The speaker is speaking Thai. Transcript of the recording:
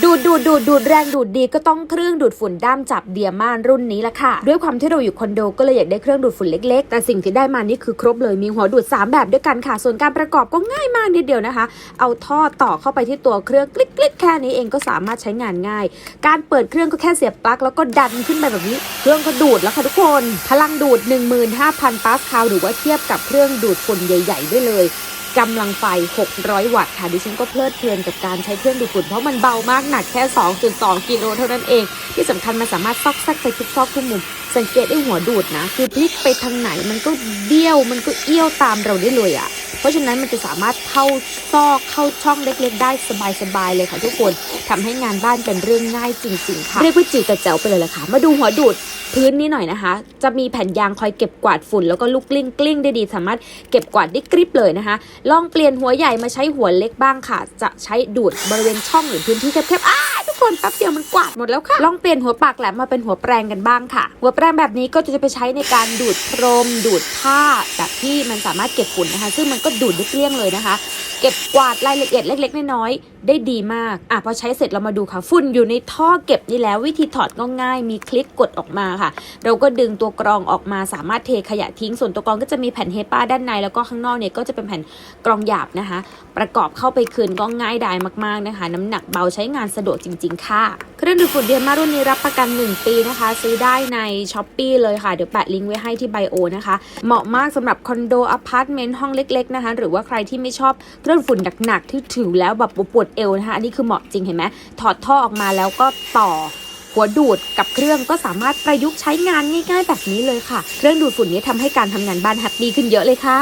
ดูดดูดดูดดูดแรงดูดดีก็ต้องเครื่องดูดฝุ่นด้ามจับเดียมานรุ่นนี้ละค่ะ ด้วยความที่เราอยู่คอนโดก็เลยอยากได้เครื่องดูดฝุ่นเล็กๆ แต่สิ่งที่ได้มานี่คือครบเลยมีหัวดูด 3 แบบด้วยกันค่ะ ส่วนการประกอบก็ง่ายมากนิดเดียวนะคะ เอาท่อต่อเข้าไปที่ตัวเครื่องกลิกๆแค่นี้เองก็สามารถใช้งานง่าย การเปิดเครื่องก็แค่เสียบปลั๊กแล้วก็ดันขึ้นไปแบบนี้ เครื่องก็ดูดแล้วค่ะทุกคน พลังดูด 15,000 ปาสคาลหรือว่าเทียบกับเครื่องดูดฝุ่นใหญ่ ๆ ได้เลย กำลังไฟ 600 วัตต์ค่ะ ดิฉันก็เพลิดเพลินกับการใช้เครื่องดูดฝุ่นเพราะมันเบามากหนักแค่ 2.2 กิโลเท่านั้นเอง ที่สำคัญมันสามารถซอกแซกไปทุกซอกทุกมุม สังเกตได้หัวดูดนะ คือพลิกไปทางไหนมันก็เบี้ยวมันก็เอี้ยวตามเราได้เลยอะ่ะ เพราะฉะนั้นมันจะสามารถเข้าซอกเข้าช่องเล็กๆ ได้สบายๆเลยค่ะทุกคนทำให้งานบ้านเป็นเรื่องง่ายจริงๆค่ะเรียกว่าจิ๋วแต่แจ๋วไปเลยละค่ะ มาดูหัวดูดพื้นนี้หน่อยนะคะ จะมีแผ่นยางคอยเก็บกวาดฝุ่นแล้วก็ลูกกลิ้งกลิ้งได้ดี สามารถเก็บกวาดได้กริบเลยนะคะ ลองเปลี่ยนหัวใหญ่มาใช้หัวเล็กบ้างค่ะ จะใช้ดูดบริเวณช่องหรือพื้นที่แคบๆอ้าทุกคนแป๊บเดียวมันกวาดหมดแล้วค่ะ ลองเปลี่ยนหัวปากแหลมมาเป็นหัวแปรงกันบ้างค่ะ หัวแปรงแบบนี้ก็จะไปใช้ในการดูดพรม ดูดผ้าแบบที่มันสามารถเก็บฝุ่นนะคะ ซึ่งมันก็ดูดได้เกลี้ยงเลยนะคะ เก็บกวาดรายละเอียดเล็ก ๆ น้อยๆได้ดีมากอะพอใช้เสร็จเรามาดูค่ะ ฝุ่นอยู่ในท่อเก็บนี่แล้ววิธีถอดก็ง่าย มีคลิกกดออกมาค่ะ เราก็ดึงตัวกรองออกมาสามารถเทขยะทิ้งส่วนตัวกรองก็จะมีแผ่นเฮป้าด้านในแล้วก็ข้างนอกเนี่ยก็จะเป็นแผ่นกรองหยาบนะคะ ประกอบเข้าไปคืนก็ง่ายดายมากๆนะคะ น้ำหนักเบาใช้งานสะดวกจริง ๆ ค่ะ รื่องดูดฝุ่นเดียมารุ่นนี้รับประกัน 1 ปีนะคะ ซื้อได้ในช้อปปีเลยค่ะ เดี๋ยวแปะลิงก์ไว้ให้ที่ไบโอนะคะ เหมาะมากสำหรับคอนโดอพาร์ตเมนต์ห้องเล็กๆนะคะ หรือว่าใครที่ไม่ชอบเครื่องฝุ่นหนักๆที่ถือแล้วแบบปวดเอวนะคะ อันนี้คือเหมาะจริงเห็นไหมถอดท่อออกมาแล้วก็ต่อหัวดูดกับเครื่องก็สามารถประยุกต์ใช้งานง่ายๆแบบนี้เลยค่ะ เครื่องดูดฝุ่นนี้ทำให้การทำงานบ้านแฮปปี้ขึ้นเยอะเลยค่ะ